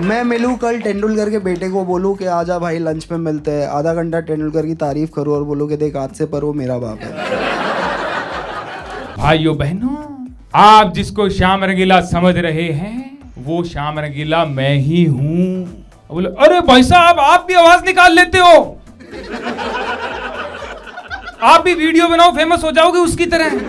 मैं मिलूँ कल तेंदुलकर के बेटे को बोलूँ कि आजा भाई लंच पे मिलते हैं आधा घंटा तेंदुलकर की तारीफ करूँ और बोलूँ कि देख आज से पर वो मेरा बाप है भाइयों बहनों आप जिसको श्याम रंगीला समझ रहे हैं वो श्याम रंगीला मैं ही हूं बोले अरे भाई साहब आप भी आवाज निकाल लेते हो आप भी वीडियो बनाओ फेमस हो जाओगे उसकी तरह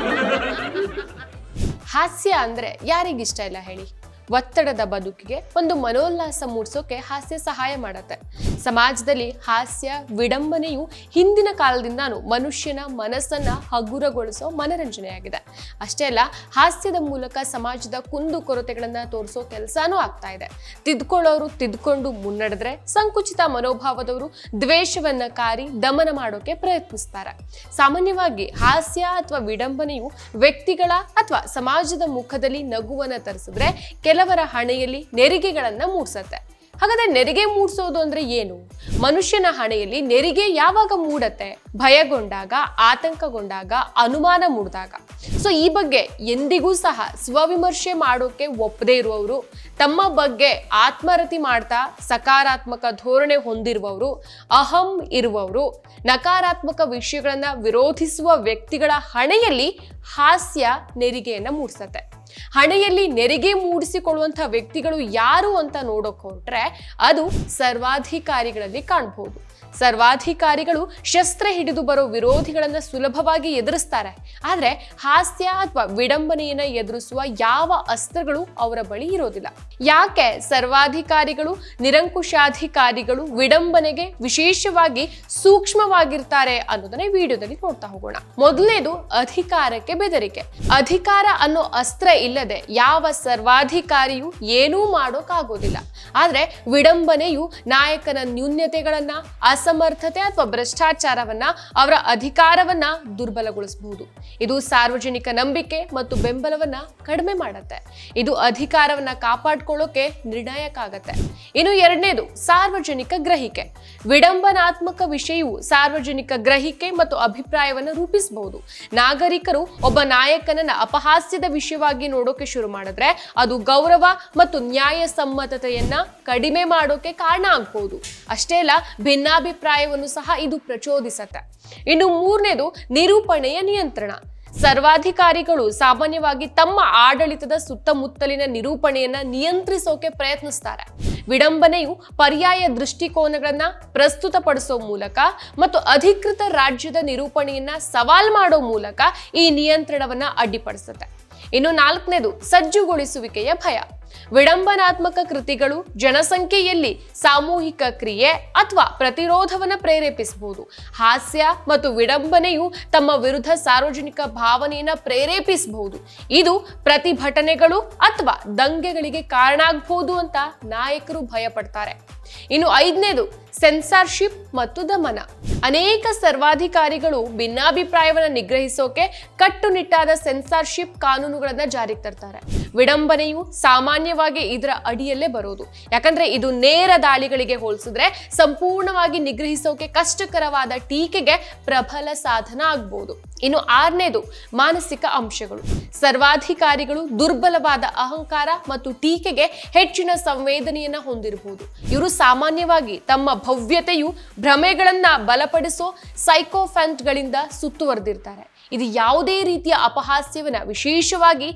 ಹಾಸ್ಯ ಅಂದ್ರೆ ಯಾರಿಗಿಷ್ಟ ಇಲ್ಲ ಹೇಳಿ ಒತ್ತಡದ ಬದುಕಿಗೆ ಒಂದು ಮನೋಲ್ಲಾಸ ಮೂಡಿಸೋಕೆ ಹಾಸ್ಯ ಸಹಾಯ ಮಾಡತ್ತೆ. ಸಮಾಜದಲ್ಲಿ ಹಾಸ್ಯ, ವಿಡಂಬನೆಯು ಹಿಂದಿನ ಕಾಲದಿಂದಾನು ಮನುಷ್ಯನ ಮನಸ್ಸನ್ನ ಹಗುರಗೊಳಿಸೋ ಮನರಂಜನೆಯಾಗಿದೆ. ಅಷ್ಟೇ ಅಲ್ಲ, ಹಾಸ್ಯದ ಮೂಲಕ ಸಮಾಜದ ಕುಂದು ಕೊರತೆಗಳನ್ನ ತೋರಿಸೋ ಕೆಲಸನೂ ಆಗ್ತಾ ಇದೆ. ತಿದ್ಕೊಳ್ಳೋರು ತಿದ್ಕೊಂಡು ಮುನ್ನಡೆದ್ರೆ ಸಂಕುಚಿತ ಮನೋಭಾವದವರು ದ್ವೇಷವನ್ನ ಕಾರಿ ದಮನ ಮಾಡೋಕೆ ಪ್ರಯತ್ನಿಸ್ತಾರೆ. ಸಾಮಾನ್ಯವಾಗಿ ಹಾಸ್ಯ ಅಥವಾ ವಿಡಂಬನೆಯು ವ್ಯಕ್ತಿಗಳ ಅಥವಾ ಸಮಾಜದ ಮುಖದಲ್ಲಿ ನಗುವನ್ನ ತರಿಸಿದ್ರೆ ಕೆಲವರ ಹಣೆಯಲ್ಲಿ ನೆರಿಗೆಗಳನ್ನ ಮೂಡಿಸತ್ತೆ. ಹಾಗಾದ್ರೆ ನೆರಿಗೆ ಮೂಡಿಸೋದು ಅಂದ್ರೆ ಏನು? ಮನುಷ್ಯನ ಹಣೆಯಲ್ಲಿ ನೆರಿಗೆ ಯಾವಾಗ ಮೂಡತ್ತೆ? ಭಯಗೊಂಡಾಗ, ಆತಂಕಗೊಂಡಾಗ, ಅನುಮಾನ ಮೂಡಿದಾಗ. ಸೊ ಈ ಬಗ್ಗೆ ಎಂದಿಗೂ ಸಹ ಸ್ವವಿಮರ್ಶೆ ಮಾಡೋಕೆ ಒಪ್ಪದೇ ಇರುವವರು, ತಮ್ಮ ಬಗ್ಗೆ ಆತ್ಮರತಿ ಮಾಡ್ತಾ ಸಕಾರಾತ್ಮಕ ಧೋರಣೆ ಹೊಂದಿರುವವರು, ಅಹಂ ಇರುವವರು, ನಕಾರಾತ್ಮಕ ವಿಷಯಗಳನ್ನ ವಿರೋಧಿಸುವ ವ್ಯಕ್ತಿಗಳ ಹಣೆಯಲ್ಲಿ ಹಾಸ್ಯ, ನೆರಿಗೆಯನ್ನು ಮೂಡಿಸತ್ತೆ. ಹಣೆಯಲ್ಲಿ ನೆರಿಗೆ ಮೂಡಿಸಿಕೊಳ್ಳುವಂತಹ ವ್ಯಕ್ತಿಗಳು ಯಾರು ಅಂತ ನೋಡೋಕ್ ಹೊರಟ್ರೆ ಅದು ಸರ್ವಾಧಿಕಾರಿಗಳಲ್ಲಿ ಕಾಣಬಹುದು ಸರ್ವಾಧಿಕಾರಿಗಳು ಶಸ್ತ್ರ ಹಿಡಿದು ಬರೋ ವಿರೋಧಿಗಳನ್ನು ಸುಲಭವಾಗಿ ಎದುರಿಸ್ತಾರೆ. ಆದರೆ ಹಾಸ್ಯ ಅಥವಾ ವಿಡಂಬನೆಯನ್ನು ಎದುರಿಸುವ ಯಾವ ಅಸ್ತ್ರಗಳು ಅವರ ಬಳಿ ಇರೋದಿಲ್ಲ. ಯಾಕೆ ಸರ್ವಾಧಿಕಾರಿಗಳು, ನಿರಂಕುಶಾಧಿಕಾರಿಗಳು ವಿಡಂಬನೆಗೆ ವಿಶೇಷವಾಗಿ ಸೂಕ್ಷ್ಮವಾಗಿರ್ತಾರೆ ಅನ್ನೋದನ್ನ ವಿಡಿಯೋದಲ್ಲಿ ನೋಡ್ತಾ ಹೋಗೋಣ. ಮೊದಲನೇದು ಅಧಿಕಾರಕ್ಕೆ ಬೆದರಿಕೆ. ಅಧಿಕಾರ ಅನ್ನೋ ಅಸ್ತ್ರ ಇಲ್ಲದೆ ಯಾವ ಸರ್ವಾಧಿಕಾರಿಯು ಏನೂ ಮಾಡೋಕ್ಕಾಗೋದಿಲ್ಲ ಆದ್ರೆ ವಿಡಂಬನೆಯು ನಾಯಕನ ನ್ಯೂನ್ಯತೆಗಳನ್ನ ಅಸಮರ್ಥತೆ ಅಥವಾ ಭ್ರಷ್ಟಾಚಾರವನ್ನ ಅವರ ಅಧಿಕಾರವನ್ನ ದುರ್ಬಲಗೊಳಿಸಬಹುದು ಇದು ಸಾರ್ವಜನಿಕ ನಂಬಿಕೆ ಮತ್ತು ಬೆಂಬಲವನ್ನ ಕಡಿಮೆ ಮಾಡತ್ತೆ. ಇದು ಅಧಿಕಾರವನ್ನ ಕಾಪಾಡ್ಕೊಳ್ಳೋಕೆ ನಿರ್ಣಾಯಕ ಆಗತ್ತೆ. ಇನ್ನು ಎರಡನೇದು ಸಾರ್ವಜನಿಕ ಗ್ರಹಿಕೆ. ವಿಡಂಬನಾತ್ಮಕ ವಿಷಯವು ಸಾರ್ವಜನಿಕ ಗ್ರಹಿಕೆ ಮತ್ತು ಅಭಿಪ್ರಾಯವನ್ನು ರೂಪಿಸಬಹುದು. ನಾಗರಿಕರು ಒಬ್ಬ ನಾಯಕನನ್ನ ಅಪಹಾಸ್ಯದ ವಿಷಯವಾಗಿ ನೋಡೋಕೆ ಶುರು ಮಾಡಿದ್ರೆ ಅದು ಗೌರವ ಮತ್ತು ನ್ಯಾಯಸಮ್ಮತತೆಯನ್ನ ಕಡಿಮೆ ಮಾಡೋಕೆ ಕಾರಣ ಆಗ್ಬಹುದು. ಅಷ್ಟೇ ಅಲ್ಲ, ಭಿನ್ನಾಭಿಪ್ರಾಯವನ್ನು ಸಹ ಇದು ಪ್ರಚೋದಿಸತ್ತೆ. ಇನ್ನು ಮೂರನೇದು ನಿರೂಪಣೆಯ ನಿಯಂತ್ರಣ. ಸರ್ವಾಧಿಕಾರಿಗಳು ಸಾಮಾನ್ಯವಾಗಿ ತಮ್ಮ ಆಡಳಿತದ ಸುತ್ತಮುತ್ತಲಿನ ನಿರೂಪಣೆಯನ್ನ ನಿಯಂತ್ರಿಸೋಕೆ ಪ್ರಯತ್ನಿಸ್ತಾರೆ. ವಿಡಂಬನೆಯು ಪರ್ಯಾಯ ದೃಷ್ಟಿಕೋನಗಳನ್ನ ಪ್ರಸ್ತುತಪಡಿಸೋ ಮೂಲಕ ಮತ್ತು ಅಧಿಕೃತ ರಾಜ್ಯದ ನಿರೂಪಣೆಯನ್ನ ಸವಾಲ್ ಮಾಡೋ ಮೂಲಕ ಈ ನಿಯಂತ್ರಣವನ್ನ ಅಡ್ಡಿಪಡಿಸುತ್ತೆ. ಇನ್ನು ನಾಲ್ಕನೇದು ಸಜ್ಜುಗೊಳಿಸುವಿಕೆಯ ಭಯ. ವಿಡಂಬನಾತ್ಮಕ ಕೃತಿಗಳು ಜನಸಂಖ್ಯೆಯಲ್ಲಿ ಸಾಮೂಹಿಕ ಕ್ರಿಯೆ ಅಥವಾ ಪ್ರತಿರೋಧವನ್ನು ಪ್ರೇರೇಪಿಸಬಹುದು. ಹಾಸ್ಯ ಮತ್ತು ವಿಡಂಬನೆಯು ತಮ್ಮ ವಿರುದ್ಧ ಸಾರ್ವಜನಿಕ ಭಾವನೆಯನ್ನು ಪ್ರೇರೇಪಿಸಬಹುದು. ಇದು ಪ್ರತಿಭಟನೆಗಳು ಅಥವಾ ದಂಗೆಗಳಿಗೆ ಕಾರಣ ಆಗಬಹುದು ಅಂತ ನಾಯಕರು ಭಯಪಡ್ತಾರೆ. ಇನ್ನು ಐದನೇದು, ಸೆನ್ಸಾರ್ಶಿಪ್ ಮತ್ತು ದಮನ. ಅನೇಕ ಸರ್ವಾಧಿಕಾರಿಗಳು ಭಿನ್ನಾಭಿಪ್ರಾಯವನ್ನು ನಿಗ್ರಹಿಸೋಕೆ ಕಟ್ಟುನಿಟ್ಟಾದ ಸೆನ್ಸಾರ್ಶಿಪ್ ಕಾನೂನುಗಳನ್ನು ಜಾರಿಗೆ ತರ್ತಾರೆ. ವಿಡಂಬನೆಯು ಸಾಮಾನ್ಯವಾಗಿ ಇದರ ಅಡಿಯಲ್ಲೇ ಬರೋದು ಯಾಕಂದ್ರೆ ಇದು ನೇರ ದಾಳಿಗಳಿಗೆ ಹೋಲಿಸಿದ್ರೆ ಸಂಪೂರ್ಣವಾಗಿ ನಿಗ್ರಹಿಸೋಕೆ ಕಷ್ಟಕರವಾದ ಟೀಕೆಗೆ ಪ್ರಬಲ ಸಾಧನ ಆಗ್ಬೋದು. ಇನ್ನು ಆರನೇದು ಮಾನಸಿಕ ಅಂಶಗಳು. ಸರ್ವಾಧಿಕಾರಿಗಳು ದುರ್ಬಲವಾದ ಅಹಂಕಾರ ಮತ್ತು ಟೀಕೆಗೆ ಹೆಚ್ಚಿನ ಸಂವೇದನೆಯನ್ನ ಹೊಂದಿರಬಹುದು. ಇವರು ಸಾಮಾನ್ಯವಾಗಿ ತಮ್ಮ ಭವ್ಯತೆಯು ಭ್ರಮೆಗಳನ್ನ ಬಲಪಡಿಸೋ ಸೈಕೋಫ್ಯಾಂಟ್ಗಳಿಂದ ಸುತ್ತುವರೆದಿರ್ತಾರೆ. ಇದು ಯಾವುದೇ ರೀತಿಯ ಅಪಹಾಸ್ಯವನ್ನ ವಿಶೇಷವಾಗಿ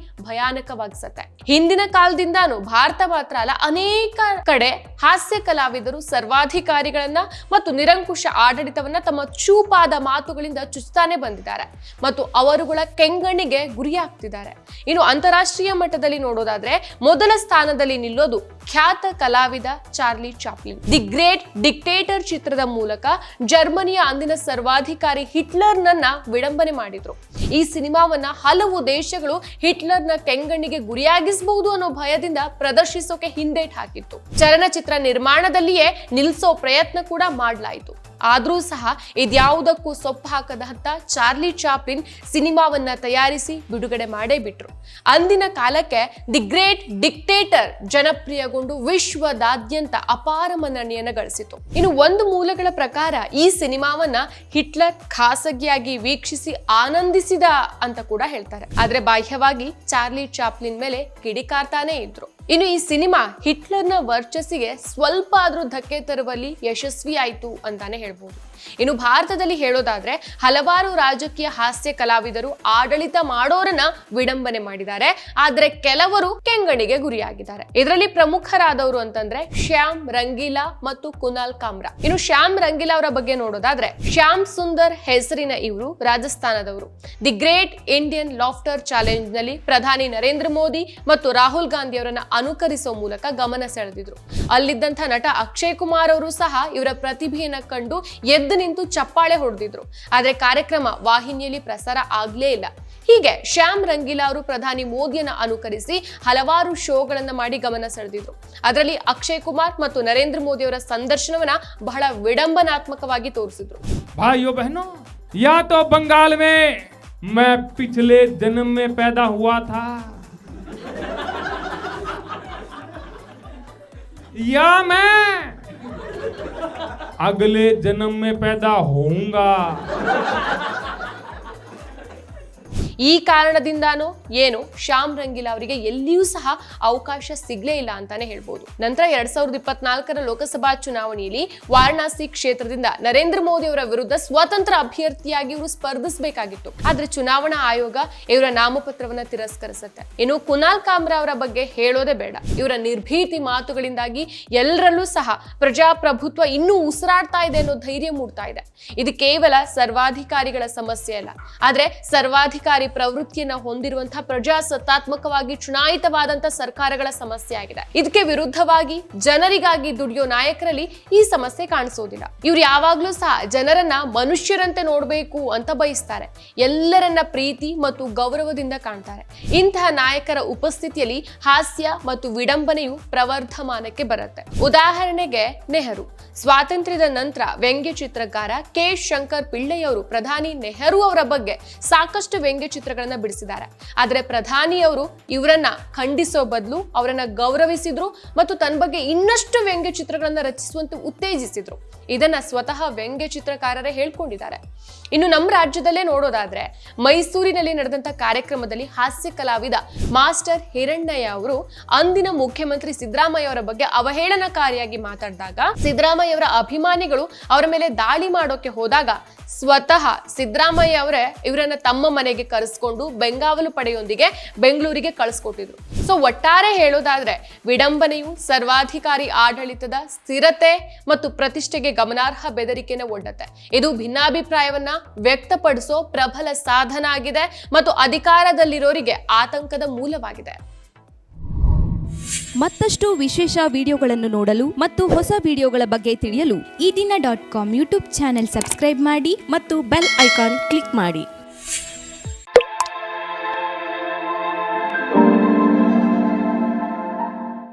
ಭಯಾನಕವಾಗಿಸತ್ತೆ ಹಿಂದಿನ ಕಾಲದಿಂದಾನು ಭಾರತ ಮಾತ್ರ ಅಲ್ಲ, ಅನೇಕ ಕಡೆ ಹಾಸ್ಯ ಕಲಾವಿದರು ಸರ್ವಾಧಿಕಾರಿಗಳನ್ನ ಮತ್ತು ನಿರಂಕುಶ ಆಡಳಿತವನ್ನ ತಮ್ಮ ಚೂಪಾದ ಮಾತುಗಳಿಂದ ಚುಚ್ತಾನೆ ಬಂದಿದ್ದಾರೆ. ಮತ್ತು ಅವರುಗಳ ಕೆಂಗಣ್ಣಿಗೆ ಗುರಿಯಾಗ್ತಿದ್ದಾರೆ ಇನ್ನು ಅಂತಾರಾಷ್ಟ್ರೀಯ ಮಟ್ಟದಲ್ಲಿ ನೋಡೋದಾದ್ರೆ ಮೊದಲ ಸ್ಥಾನದಲ್ಲಿ ನಿಲ್ಲೋದು ಖ್ಯಾತ ಕಲಾವಿದ Charlie Chaplin. The great dictator ಚಿತ್ರದ ಮೂಲಕ ಜರ್ಮನಿಯ ಅಂದಿನ ಸರ್ವಾಧಿಕಾರಿ ಹಿಟ್ಲರ್ನನ್ನ ವಿಡಂಬನೆ ಮಾಡಿದ್ರು. ಈ ಸಿನಿಮಾವನ್ನ ಹಲವು ದೇಶಗಳು ಹಿಟ್ಲರ್ನ ಕೆಂಗಣ್ಣಿಗೆ ಗುರಿಯಾಗಿಸಬಹುದು ಅನ್ನೋ ಭಯದಿಂದ ಪ್ರದರ್ಶಿಸೋಕೆ ಹಿಂದೇಟ್ ಹಾಕಿತ್ತು. ಚಲನಚಿತ್ರ ನಿರ್ಮಾಣದಲ್ಲಿಯೇ ನಿಲ್ಲಿಸೋ ಪ್ರಯತ್ನ ಕೂಡ ಮಾಡಲಾಯಿತು. ಆದ್ರೂ ಸಹ ಇದ್ಯಾವುದಕ್ಕೂ ಸೊಪ್ಪು ಹಾಕದಂತ ಚಾರ್ಲಿ ಚಾಪ್ಲಿನ್ ಸಿನಿಮಾವನ್ನ ತಯಾರಿಸಿ ಬಿಡುಗಡೆ ಮಾಡೇ ಬಿಟ್ರು. ಅಂದಿನ ಕಾಲಕ್ಕೆ ದಿ ಗ್ರೇಟ್ ಡಿಕ್ಟೇಟರ್ ಜನಪ್ರಿಯಗೊಂಡು ವಿಶ್ವದಾದ್ಯಂತ ಅಪಾರ ಮನ್ನಣೆಯನ್ನು ಗಳಿಸಿತು. ಇನ್ನು ಒಂದು ಮೂಲಗಳ ಪ್ರಕಾರ ಈ ಸಿನಿಮಾವನ್ನ ಹಿಟ್ಲರ್ ಖಾಸಗಿಯಾಗಿ ವೀಕ್ಷಿಸಿ ಆನಂದಿಸಿದ ಅಂತ ಕೂಡ ಹೇಳ್ತಾರೆ. ಆದ್ರೆ ಬಾಹ್ಯವಾಗಿ ಚಾರ್ಲಿ ಚಾಪ್ಲಿನ್ ಮೇಲೆ ಕಿಡಿಕಾರ್ತಾನೇ ಇದ್ರು. ಇನ್ನು ಈ ಸಿನಿಮಾ ಹಿಟ್ಲರ್ನ ವರ್ಚಸ್ಸಿಗೆ ಸ್ವಲ್ಪ ಆದರೂ ಧಕ್ಕೆ ತರುವಲ್ಲಿ ಯಶಸ್ವಿ ಆಯಿತು ಅಂತಾನೆ ಹೇಳ್ಬೋದು. ಇನ್ನು ಭಾರತದಲ್ಲಿ ಹೇಳೋದಾದ್ರೆ ಹಲವಾರು ರಾಜಕೀಯ ಹಾಸ್ಯ ಕಲಾವಿದರು ಆಡಳಿತ ಮಾಡೋರನ್ನ ವಿಡಂಬನೆ ಮಾಡಿದ್ದಾರೆ. ಆದ್ರೆ ಕೆಲವರು ಕೆಂಗಣಿಗೆ ಗುರಿಯಾಗಿದ್ದಾರೆ. ಇದರಲ್ಲಿ ಪ್ರಮುಖರಾದವರು ಅಂತಂದ್ರೆ ಶ್ಯಾಮ್ ರಂಗೀಲಾ ಮತ್ತು ಕುನಾಲ್ ಕಾಮ್ರಾ. ಇನ್ನು ಶ್ಯಾಮ್ ರಂಗೀಲಾ ಅವರ ಬಗ್ಗೆ ನೋಡೋದಾದ್ರೆ ಶ್ಯಾಮ್ ಸುಂದರ್ ಹೆಸರಿನ ಇವರು ರಾಜಸ್ಥಾನದವರು. ದಿ ಗ್ರೇಟ್ ಇಂಡಿಯನ್ ಲಾಫ್ಟರ್ ಚಾಲೆಂಜ್ನಲ್ಲಿ ಪ್ರಧಾನಿ ನರೇಂದ್ರ ಮೋದಿ ಮತ್ತು ರಾಹುಲ್ ಗಾಂಧಿ ಅವರನ್ನ ಅನುಕರಿಸೋ ಮೂಲಕ ಗಮನ ಸೆಳೆದಿದ್ರು. ಅಲ್ಲಿದ್ದಂಥ ನಟ ಅಕ್ಷಯ್ ಕುಮಾರ್ ಅವರು ಸಹ ಇವರ ಪ್ರತಿಭೆಯನ್ನ ಕಂಡು ಎದ್ದು ಎದ್ದು ನಿಂತು ಚಪ್ಪಾಳೆ ಹೊಡೆದಿದ್ರು. ಆದ್ರೆ ಕಾರ್ಯಕ್ರಮ ವಾಹಿನಿಯಲ್ಲಿ ಪ್ರಸಾರ ಆಗ್ಲೇ ಇಲ್ಲ. ಹೀಗೆ ಶ್ಯಾಮ್ ರಂಗಿಲಾ ಅವರು ಪ್ರಧಾನಿ ಮೋದಿಯನ್ನ ಅನುಕರಿಸಿ ಹಲವಾರು ಶೋಗಳನ್ನ ಮಾಡಿ ಗಮನ ಸೆಳೆದಿದ್ರು. ಅದರಲ್ಲಿ ಅಕ್ಷಯ್ ಕುಮಾರ್ ಮತ್ತು ನರೇಂದ್ರ ಮೋದಿ ಅವರ ಸಂದರ್ಶನವನ್ನ ಬಹಳ ವಿಡಂಬನಾತ್ಮಕವಾಗಿ ತೋರಿಸಿದ್ರು. ಯಾ ತೋ ಬಂಗಾಲ್ ಮೇ ಮೈ ಪಿಛಲೆ ಮೇ ಹುವಾ ಥಾ. ಯಾ ಮೈ अगले जन्म में पैदा होऊँगा। ಈ ಕಾರಣದಿಂದಾನು ಏನು? ಶ್ಯಾಮ್ ರಂಗಿಲ್ ಅವರಿಗೆ ಎಲ್ಲಿಯೂ ಸಹ ಅವಕಾಶ ಸಿಗ್ಲೇ ಇಲ್ಲ ಅಂತಾನೆ ಹೇಳ್ಬೋದು. ನಂತರ ಎರಡ್ ಸಾವಿರದ ಇಪ್ಪತ್ನಾಲ್ಕರ ಲೋಕಸಭಾ ಚುನಾವಣೆಯಲ್ಲಿ ವಾರಣಾಸಿ ಕ್ಷೇತ್ರದಿಂದ ನರೇಂದ್ರ ಮೋದಿ ಅವರ ವಿರುದ್ಧ ಸ್ವತಂತ್ರ ಅಭ್ಯರ್ಥಿಯಾಗಿ ಇವರು ಸ್ಪರ್ಧಿಸಬೇಕಾಗಿತ್ತು. ಆದ್ರೆ ಚುನಾವಣಾ ಆಯೋಗ ಇವರ ನಾಮಪತ್ರವನ್ನ ತಿರಸ್ಕರಿಸುತ್ತೆ. ಇನ್ನು ಕುನಾಲ್ ಕಾಮ್ರಾ ಅವರ ಬಗ್ಗೆ ಹೇಳೋದೇ ಬೇಡ. ಇವರ ನಿರ್ಭೀತಿ ಮಾತುಗಳಿಂದಾಗಿ ಎಲ್ಲರಲ್ಲೂ ಸಹ ಪ್ರಜಾಪ್ರಭುತ್ವ ಇನ್ನೂ ಉಸಿರಾಡ್ತಾ ಇದೆ ಅನ್ನೋ ಧೈರ್ಯ ಮೂಡ್ತಾ ಇದೆ. ಇದು ಕೇವಲ ಸರ್ವಾಧಿಕಾರಿಗಳ ಸಮಸ್ಯೆ ಅಲ್ಲ. ಆದ್ರೆ ಸರ್ವಾಧಿಕಾರಿ ಪ್ರವೃತ್ತಿಯನ್ನ ಹೊಂದಿರುವಂತಹ ಪ್ರಜಾಸತ್ತಾತ್ಮಕವಾಗಿ ಚುನಾಯಿತವಾದಂತಹ ಸರ್ಕಾರಗಳ ಸಮಸ್ಯೆ ಆಗಿದೆ. ಇದಕ್ಕೆ ವಿರುದ್ಧವಾಗಿ ಜನರಿಗಾಗಿ ದುಡಿಯೋ ನಾಯಕರಲ್ಲಿ ಈ ಸಮಸ್ಯೆ ಕಾಣಿಸೋದಿಲ್ಲ. ಇವ್ರು ಯಾವಾಗ್ಲೂ ಸಹ ಜನರನ್ನ ಮನುಷ್ಯರಂತೆ ನೋಡ್ಬೇಕು ಅಂತ ಬಯಸ್ತಾರೆ. ಎಲ್ಲರನ್ನ ಪ್ರೀತಿ ಮತ್ತು ಗೌರವದಿಂದ ಕಾಣ್ತಾರೆ. ಇಂತಹ ನಾಯಕರ ಉಪಸ್ಥಿತಿಯಲ್ಲಿ ಹಾಸ್ಯ ಮತ್ತು ವಿಡಂಬನೆಯು ಪ್ರವರ್ಧಮಾನಕ್ಕೆ ಬರುತ್ತೆ. ಉದಾಹರಣೆಗೆ ನೆಹರು. ಸ್ವಾತಂತ್ರ್ಯದ ನಂತರ ವ್ಯಂಗ್ಯ ಚಿತ್ರಕಾರ ಕೆ. ಶಂಕರ್ ಪಿಳ್ಳೆಯವರು, ಪ್ರಧಾನಿ ನೆಹರು ಅವರ ಬಗ್ಗೆ ಸಾಕಷ್ಟು ವ್ಯಂಗ್ಯ ಚಿತ್ರಗಳನ್ನ ಬಿಡಿಸಿದ್ದಾರೆ. ಆದ್ರೆ ಪ್ರಧಾನಿಯವರು ಇವರನ್ನ ಖಂಡಿಸೋ ಬದಲು ಅವರನ್ನ ಗೌರವಿಸಿದ್ರು ಮತ್ತು ತನ್ನ ಬಗ್ಗೆ ಇನ್ನಷ್ಟು ವ್ಯಂಗ್ಯ ಚಿತ್ರಗಳನ್ನ ರಚಿಸುವಂತೆ ಉತ್ತೇಜಿಸಿದ್ರು. ಇದನ್ನ ಸ್ವತಃ ವ್ಯಂಗ್ಯ ಚಿತ್ರಕಾರರೇ ಹೇಳ್ಕೊಂಡಿದ್ದಾರೆ. ಇನ್ನು ನಮ್ಮ ರಾಜ್ಯದಲ್ಲೇ ನೋಡೋದಾದ್ರೆ, ಮೈಸೂರಿನಲ್ಲಿ ನಡೆದಂತ ಕಾರ್ಯಕ್ರಮದಲ್ಲಿ ಹಾಸ್ಯ ಕಲಾವಿದ ಮಾಸ್ಟರ್ ಹಿರಣ್ಣಯ್ಯ ಅವರು ಅಂದಿನ ಮುಖ್ಯಮಂತ್ರಿ ಸಿದ್ದರಾಮಯ್ಯ ಅವರ ಬಗ್ಗೆ ಅವಹೇಳನಕಾರಿಯಾಗಿ ಮಾತಾಡಿದಾಗ, ಸಿದ್ದರಾಮಯ್ಯ ಅವರ ಅಭಿಮಾನಿಗಳು ಅವರ ಮೇಲೆ ದಾಳಿ ಮಾಡೋಕೆ ಹೋದಾಗ ಸ್ವತಃ ಸಿದ್ದರಾಮಯ್ಯ ಅವರೇ ಇವರನ್ನ ತಮ್ಮ ಮನೆಗೆ ಕರೆಸ್ಕೊಂಡು ಬೆಂಗಾವಲು ಪಡೆಯೊಂದಿಗೆ ಬೆಂಗಳೂರಿಗೆ ಕಳಿಸ್ಕೊಟ್ಟಿದ್ರು. ಸೊ ಒಟ್ಟಾರೆ ಹೇಳೋದಾದ್ರೆ, ವಿಡಂಬನೆಯು ಸರ್ವಾಧಿಕಾರಿ ಆಡಳಿತದ ಸ್ಥಿರತೆ ಮತ್ತು ಪ್ರತಿಷ್ಠೆಗೆ ಗಮನಾರ್ಹ ಬೆದರಿಕೆನ ಒಡ್ಡತ್ತೆ. ಇದು ಭಿನ್ನಾಭಿಪ್ರಾಯವನ್ನ ವ್ಯಕ್ತಪಡಿಸೋ ಪ್ರಬಲ ಸಾಧನ ಆಗಿದೆ ಮತ್ತು ಅಧಿಕಾರದಲ್ಲಿರೋರಿಗೆ ಆತಂಕದ ಮೂಲವಾಗಿದೆ. ಮತ್ತಷ್ಟು ವಿಶೇಷ ವಿಡಿಯೋಗಳನ್ನು ನೋಡಲು ಮತ್ತು ಹೊಸ ವಿಡಿಯೋಗಳ ಬಗ್ಗೆ ತಿಳಿಯಲು ಈ ದಿನ dot com YouTube channel subscribe ಮಾಡಿ ಮತ್ತು ಬೆಲ್ ಐಕಾನ್ ಕ್ಲಿಕ್ ಮಾಡಿ.